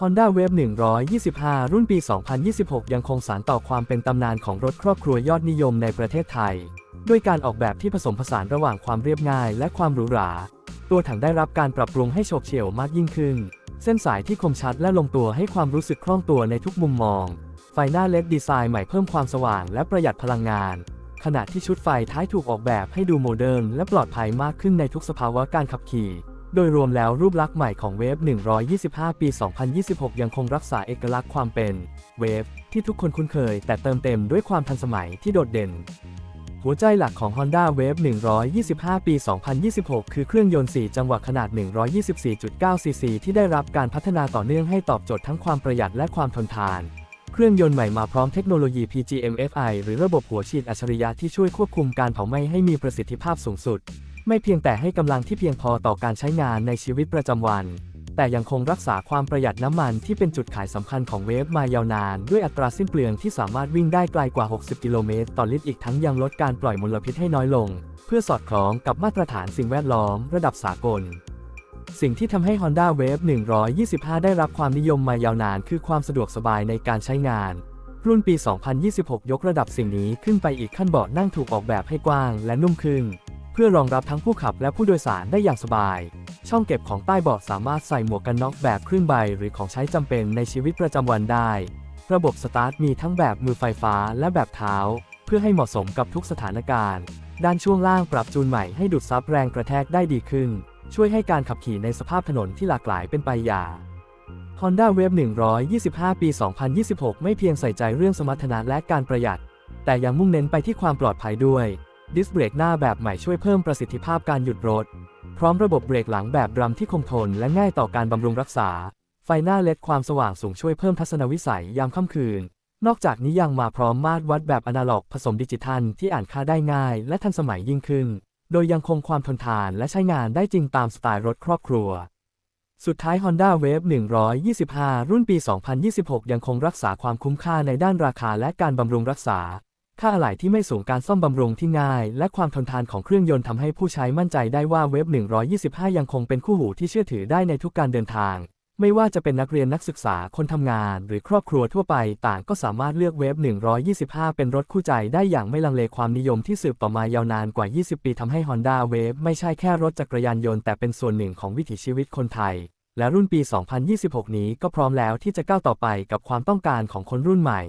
Honda Wave 125 รุ่นปี 2026 ยังคงสานต่อความเป็นตำนานของรถครอบครัวยอดนิยมในประเทศไทย ด้วยการออกแบบที่ผสมผสานระหว่างความเรียบง่ายและความหรูหรา ตัวถังได้รับการปรับปรุงให้โฉบเฉี่ยวมากยิ่งขึ้น เส้นสายที่คมชัดและลงตัวให้ความรู้สึกคล่องตัวในทุกมุมมอง ไฟหน้าเล็กดีไซน์ใหม่เพิ่มความสว่างและประหยัดพลังงาน ขณะที่ชุดไฟท้ายถูกออกแบบให้ดูโมเดิร์นและปลอดภัยมากขึ้นในทุกสภาวะการขับขี่ โดยรวมแล้วรูปลักษณ์ใหม่ของเวฟ 125 ปี 2026 ยังคงรักษาเอกลักษณ์ความเป็นเวฟที่ทุกคนคุ้นเคย แต่เติมเต็มด้วยความทันสมัยที่โดดเด่น หัวใจหลักของ Honda Wave 125 ปี 2026 คือเครื่องยนต์ 4 จังหวะขนาด 124.9 ซีซี ที่ได้รับการพัฒนาต่อเนื่องให้ตอบโจทย์ทั้งความประหยัดและความทนทานเครื่องยนต์ใหม่มาพร้อมเทคโนโลยี PGM-FI หรือระบบหัวฉีดอัจฉริยะที่ช่วยควบคุมการเผาไหม้ให้มีประสิทธิภาพสูงสุด ไม่เพียงแต่ให้กำลังที่เพียงพอต่อการใช้งานในชีวิตประจำวัน แต่ยังคงรักษาความประหยัดน้ำมันที่เป็นจุดขายสำคัญของเวฟมายาวนาน ด้วยอัตราสิ้นเปลืองที่สามารถวิ่งได้ไกลกว่า 60 กิโลเมตรต่อลิตรอีกทั้งยังลดการปล่อยมลพิษให้น้อยลง เพื่อสอดคล้องกับมาตรฐานสิ่งแวดล้อมระดับสากลสิ่งที่ทำให้ Honda Wave 125 ได้รับความนิยมมายาวนานคือความสะดวกสบายในการใช้งาน รุ่นปี 2026 ยกระดับสิ่งนี้ขึ้นไปอีกขั้นเบาะนั่งถูกออกแบบให้กว้างและนุ่มขึ้น พื่อรองรับทั้งผู้ขับและผู้โดยสารได้อย่างสบาย ช่องเก็บของใต้เบาะสามารถใส่หมวกกันน็อกแบบครึ่งใบหรือของใช้จำเป็นในชีวิตประจำวันได้ ระบบสตาร์ทมีทั้งแบบมือไฟฟ้าและแบบเท้า เพื่อให้เหมาะสมกับทุกสถานการณ์ ด้านช่วงล่างปรับจูนใหม่ให้ดูดซับแรงกระแทกได้ดีขึ้น ช่วยให้การขับขี่ในสภาพถนนที่หลากหลายเป็นไปอย่าง Honda Wave 125 ปี 2026 ไม่เพียงใส่ใจเรื่องสมรรถนะและการประหยัด แต่ยังมุ่งเน้นไปที่ความปลอดภัยด้วย ดิสเบรกหน้าแบบใหม่ช่วยเพิ่มประสิทธิภาพการหยุดรถ พร้อมระบบเบรกหลังแบบดรัมที่คงทนและง่ายต่อการบำรุงรักษา ไฟหน้าเลดความสว่างสูงช่วยเพิ่มทัศนวิสัยยามค่ำคืน นอกจากนี้ยังมาพร้อมมาตรวัดแบบอนาล็อกผสมดิจิทัลที่อ่านค่าได้ง่ายและทันสมัยยิ่งขึ้น โดยยังคงความทนทานและใช้งานได้จริงตามสไตล์รถครอบครัวสุดท้าย Honda Wave 125 รุ่นปี 2026 ยังคงรักษาความคุ้มค่าในด้านราคาและการบำรุงรักษา ค่าอะไหล่ที่ไม่สูงการซ่อมบำรุงที่ง่าย และความทนทานของเครื่องยนต์ทำให้ผู้ใช้มั่นใจได้ว่า Wave 125 ยังคงเป็นคู่หูที่เชื่อถือได้ในทุกการเดินทาง ไม่ว่าจะเป็นนักเรียนนักศึกษาคนทำงาน หรือครอบครัวทั่วไปต่างก็สามารถเลือกเวฟ125 เป็นรถคู่ใจได้อย่างไม่ลังเลความนิยมที่สืบต่อมายาวนานกว่า 20 ปีทำให้ Honda Wave ไม่ใช่แค่รถจักรยานยนต์แต่เป็นส่วนหนึ่งของวิถีชีวิตคนไทย และรุ่นปี 2026 นี้ก็พร้อมแล้วที่จะก้าวต่อไปกับความต้องการของคนรุ่นใหม่